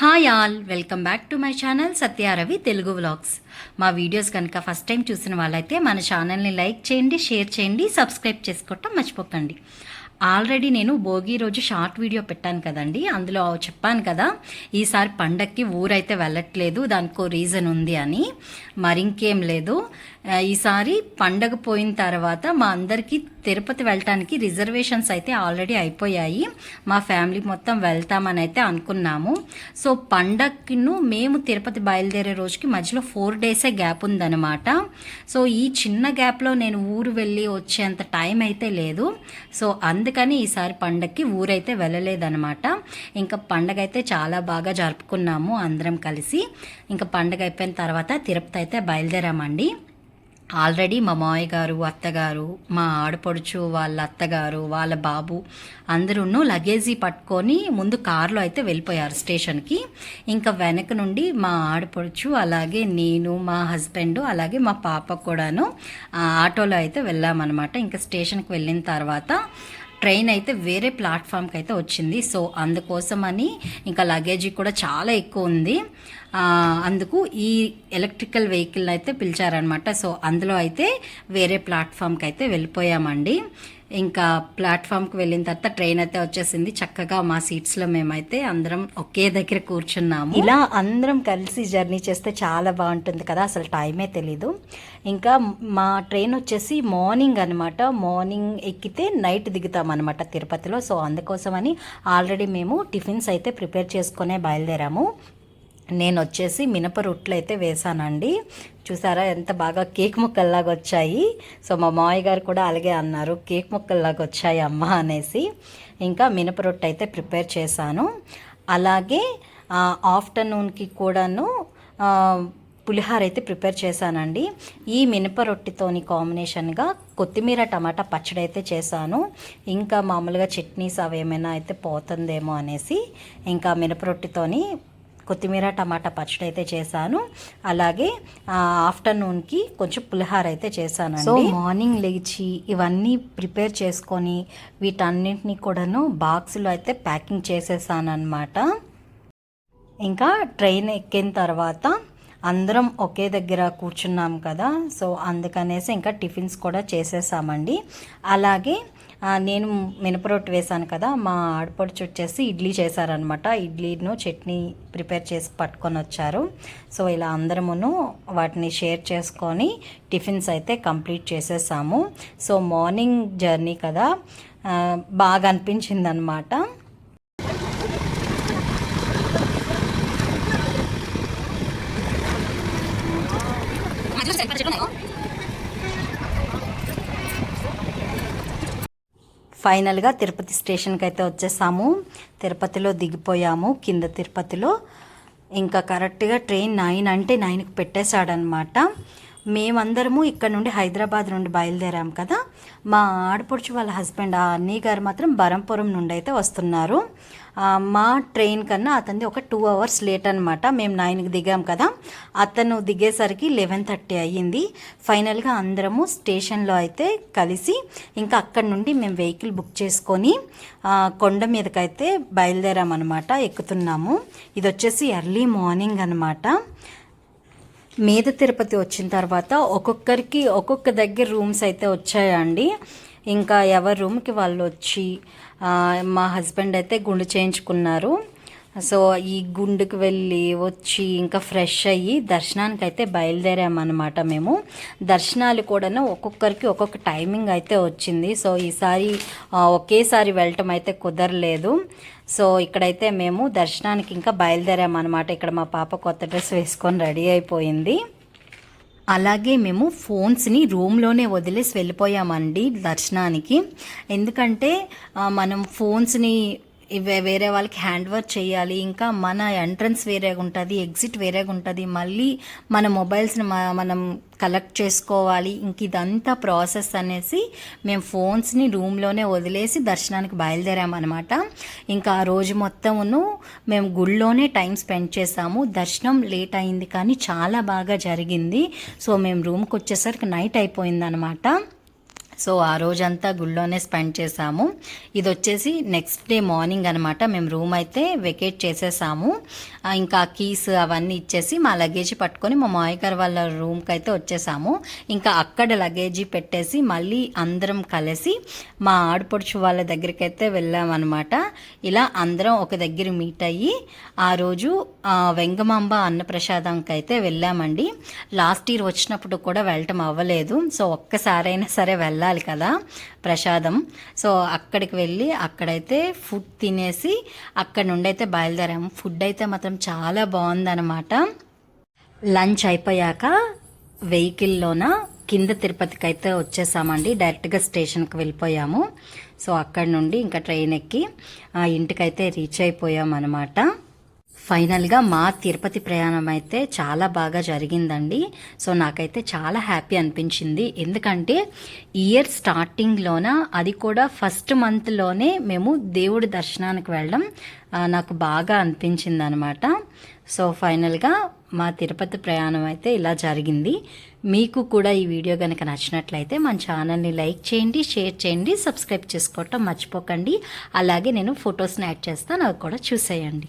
Hi all welcome back to my channel Satyaravi Telugu vlogs మా videos కనుక first time చూసిన వాళ్ళైతే మన ఛానల్ని లైక్ చేయండి షేర్ చేయండి సబ్స్క్రైబ్ చేసుకోవటం మర్చిపోకండి. ఆల్రెడీ నేను భోగి రోజు షార్ట్ వీడియో పెట్టాను కదండి. అందులో చెప్పాను కదా ఈసారి పండక్కి ఊరైతే వెళ్ళట్లేదు దానికో రీజన్ ఉంది అని. మరింకేం లేదు. ఈసారి పండగ పోయిన తర్వాత మా అందరికీ తిరుపతి వెళ్ళటానికి రిజర్వేషన్స్ అయితే ఆల్రెడీ అయిపోయాయి. మా ఫ్యామిలీ మొత్తం వెళ్తామని అయితే అనుకున్నాము. సో పండగను మేము తిరుపతి బయలుదేరే రోజుకి మధ్యలో ఫోర్ డేసే గ్యాప్ ఉందన్నమాట. సో ఈ చిన్న గ్యాప్లో నేను ఊరు వెళ్ళి వచ్చేంత టైం అయితే లేదు. సో అందుకని ఈసారి పండగకి ఊరైతే వెళ్ళలేదనమాట ఇంకా పండగ అయితే చాలా బాగా జరుపుకున్నాము అందరం కలిసి. ఇంకా పండగ అయిపోయిన తర్వాత తిరుపతి అయితే బయలుదేరామండి. ఆల్రెడీ మా మామయ్య గారు అత్తగారు మా ఆడపడుచు వాళ్ళ అత్తగారు వాళ్ళ బాబు అందరూ లగేజీ పట్టుకొని ముందు కారులో అయితే వెళ్ళిపోయారు స్టేషన్కి. ఇంకా వెనక నుండి మా ఆడపడుచు అలాగే నేను మా హస్బెండ్ అలాగే మా పాప కూడాను ఆటోలో అయితే వెళ్ళామన్నమాట. ఇంకా స్టేషన్కి వెళ్ళిన తర్వాత ట్రైన్ అయితే వేరే ప్లాట్ఫామ్కి అయితే వచ్చింది. సో అందుకోసమని ఇంకా లగేజీ కూడా చాలా ఎక్కువ ఉంది. అందుకు ఈ ఎలక్ట్రికల్ వెహికల్ అయితే పిలిచారనమాట సో అందులో అయితే వేరే ప్లాట్ఫామ్కి అయితే వెళ్ళిపోయామండి. ఇంకా ప్లాట్ఫామ్కి వెళ్ళిన తర్వాత ట్రైన్ అయితే వచ్చేసింది. చక్కగా మా సీట్స్లో మేమైతే అందరం ఒకే దగ్గర కూర్చున్నాము. ఇలా అందరం కలిసి జర్నీ చేస్తే చాలా బాగుంటుంది కదా అసలు టైమే తెలీదు. ఇంకా మా ట్రైన్ వచ్చేసి మార్నింగ్ అనమాట మార్నింగ్ ఎక్కితే నైట్ దిగుతాం అనమాట తిరుపతిలో. సో అందుకోసమని ఆల్రెడీ మేము టిఫిన్స్ అయితే ప్రిపేర్ చేసుకునే బయలుదేరాము. నేను వచ్చేసి మినప రొట్టెలు అయితే వేసానండి. చూసారా ఎంత బాగా కేక్ ముక్కల్లాగా వచ్చాయి. సో మా మామయ్య గారు కూడా అలాగే అన్నారు కేక్ ముక్కల్లాగా వచ్చాయి అమ్మ అనేసి. ఇంకా మినప రొట్టె అయితే ప్రిపేర్ చేశాను. అలాగే ఆఫ్టర్నూన్కి కూడాను పులిహార అయితే ప్రిపేర్ చేశానండి. ఈ మినప రొట్టెతోని కాంబినేషన్గా కొత్తిమీర టమాటా పచ్చడి అయితే చేశాను. ఇంకా మామూలుగా చట్నీస్ అవి ఏమైనా అయితే పోతుందేమో అనేసి. ఇంకా మినప రొట్టెతోని కొత్తిమీర టమాటా పచ్చడి అయితే చేశాను. అలాగే ఆఫ్టర్నూన్కి కొంచెం పులిహార అయితే చేశాను సో మార్నింగ్ లేచి ఇవన్నీ ప్రిపేర్ చేసుకొని వీటన్నింటినీ కూడాను బాక్స్లో అయితే ప్యాకింగ్ చేసేసాను అనమాట ఇంకా ట్రైన్ ఎక్కిన తర్వాత అందరం ఒకే దగ్గర కూర్చున్నాం కదా. సో అందుకనేసి ఇంకా టిఫిన్స్ కూడా చేసేసామండి. అలాగే నేను మినపరొట్టు వేశాను కదా మా ఆడపడుచు వచ్చేసి ఇడ్లీ చేశారనమాట ఇడ్లీను చట్నీ ప్రిపేర్ చేసి పట్టుకొని వచ్చారు. సో ఇలా అందరమును వాటిని షేర్ చేసుకొని టిఫిన్స్ అయితే కంప్లీట్ చేసేసాము. సో మార్నింగ్ జర్నీ కదా బాగా అనిపించింది అనమాట ఫైనల్గా తిరుపతి స్టేషన్కి అయితే వచ్చేసాము. తిరుపతిలో దిగిపోయాము కింద తిరుపతిలో. ఇంకా కరెక్ట్గా ట్రైన్ నైన్ అంటే నైన్కి పెట్టేశాడనమాట మేమందరము ఇక్కడ నుండి హైదరాబాద్ నుండి బయలుదేరాం కదా. మా ఆడపడుచు వాళ్ళ హస్బెండ్ ఆ అన్నయ్య గారు మాత్రం బరంపురం నుండి అయితే వస్తున్నారు. మా ట్రైన్ కన్నా అతనిది ఒక టూ అవర్స్ లేట్ అనమాట మేము నైన్కి దిగాం కదా. అతను దిగేసరికి లెవెన్ థర్టీ అయ్యింది. ఫైనల్గా అందరము స్టేషన్లో అయితే కలిసి ఇంకా అక్కడి నుండి మేము వెహికల్ బుక్ చేసుకొని కొండ మీదకైతే బయలుదేరామన్నమాట. ఎక్కుతున్నాము. ఇది వచ్చేసి ఎర్లీ మార్నింగ్ అనమాట మీద తిరుపతి వచ్చిన తర్వాత ఒక్కొక్కరికి ఒక్కొక్క దగ్గర రూమ్స్ అయితే వచ్చాయండి. ఇంకా ఎవరి రూమ్కి వాళ్ళు వచ్చి మా హస్బెండ్ అయితే గుండు చేయించుకున్నారు. సో ఈ గుండుకు వెళ్ళి వచ్చి ఇంకా ఫ్రెష్ అయ్యి దర్శనానికి అయితే బయలుదేరామన్నమాట మేము. దర్శనాలు కూడాను ఒక్కొక్కరికి ఒక్కొక్క టైమింగ్ అయితే వచ్చింది. సో ఈసారి ఒకేసారి వెళ్ళటం అయితే కుదరలేదు. సో ఇక్కడైతే మేము దర్శనానికి ఇంకా బయలుదేరామన్నమాట. ఇక్కడ మా పాప కొత్త డ్రెస్ వేసుకొని రెడీ అయిపోయింది. అలాగే మేము ఫోన్స్ని రూమ్లోనే వదిలేసి వెళ్ళిపోయామండి దర్శనానికి. ఎందుకంటే మనం ఫోన్స్ని వేరే వాళ్ళకి హ్యాండ్ వర్క్ చేయాలి. ఇంకా మన ఎంట్రన్స్ వేరేగా ఉంటుంది ఎగ్జిట్ వేరేగా ఉంటుంది. మళ్ళీ మన మొబైల్స్ని మనం కలెక్ట్ చేసుకోవాలి. ఇంక ఇదంతా ప్రాసెస్ అనేసి మేము ఫోన్స్ని రూమ్లోనే వదిలేసి దర్శనానికి బయలుదేరామన్నమాట. ఇంకా ఆ రోజు మొత్తమును మేము గుళ్ళోనే టైం స్పెండ్ చేసాము. దర్శనం లేట్ అయింది కానీ చాలా బాగా జరిగింది. సో మేము రూమ్కి వచ్చేసరికి నైట్ అయిపోయిందనమాట సో ఆ రోజంతా గుళ్ళోనే స్పెండ్ చేసాము ఇది వచ్చేసి నెక్స్ట్ డే మార్నింగ్ అనమాట మేము రూమ్ అయితే వెకేట్ చేసేసాము. ఇంకా కీస్ అవన్నీ ఇచ్చేసి మా లగేజ్ పట్టుకొని మా మామయ్య వాళ్ళ రూమ్కి అయితే వచ్చేసాము. ఇంకా అక్కడ లగేజీ పెట్టేసి మళ్ళీ అందరం కలిసి మా ఆడపడుచు వాళ్ళ దగ్గరికి అయితే వెళ్ళామన్నమాట. ఇలా అందరం ఒక దగ్గర మీట్ అయ్యి ఆ రోజు వెంగమాంబ అన్నప్రసాదంకి అయితే వెళ్ళామండి. లాస్ట్ ఇయర్ వచ్చినప్పుడు కూడా వెళ్ళటం అవ్వలేదు. సో ఒక్కసారైనా సరే వెళ్ళాలి కదా ప్రసాదం. సో అక్కడికి వెళ్ళి అక్కడైతే ఫుడ్ తినేసి అక్కడ నుండి అయితే బయలుదేరాము ఫుడ్ అయితే మాత్రం చాలా బాగుందన్నమాట. లంచ్ అయిపోయాక వెహికల్లోన కింద తిరుపతికి అయితే వచ్చేసామండి. డైరెక్ట్గా స్టేషన్కి వెళ్ళిపోయాము. సో అక్కడ నుండి ఇంకా ట్రైన్ ఎక్కి ఆ ఇంటికైతే రీచ్ అయిపోయాం అనమాట ఫైనల్గా మా తిరుపతి ప్రయాణం అయితే చాలా బాగా జరిగిందండి. సో నాకైతే చాలా హ్యాపీ అనిపించింది. ఎందుకంటే ఇయర్ స్టార్టింగ్లోన అది కూడా ఫస్ట్ మంత్లోనే మేము దేవుడి దర్శనానికి వెళ్ళడం నాకు బాగా అనిపించింది అనమాట సో ఫైనల్గా మా తిరుపతి ప్రయాణం అయితే ఇలా జరిగింది. మీకు కూడా ఈ వీడియో కనుక నచ్చినట్లయితే మన ఛానల్ని లైక్ చేయండి షేర్ చేయండి సబ్స్క్రైబ్ చేసుకోవటం మర్చిపోకండి. అలాగే నేను ఫొటోస్ని యాడ్ చేస్తాను అవి కూడా చూసేయండి.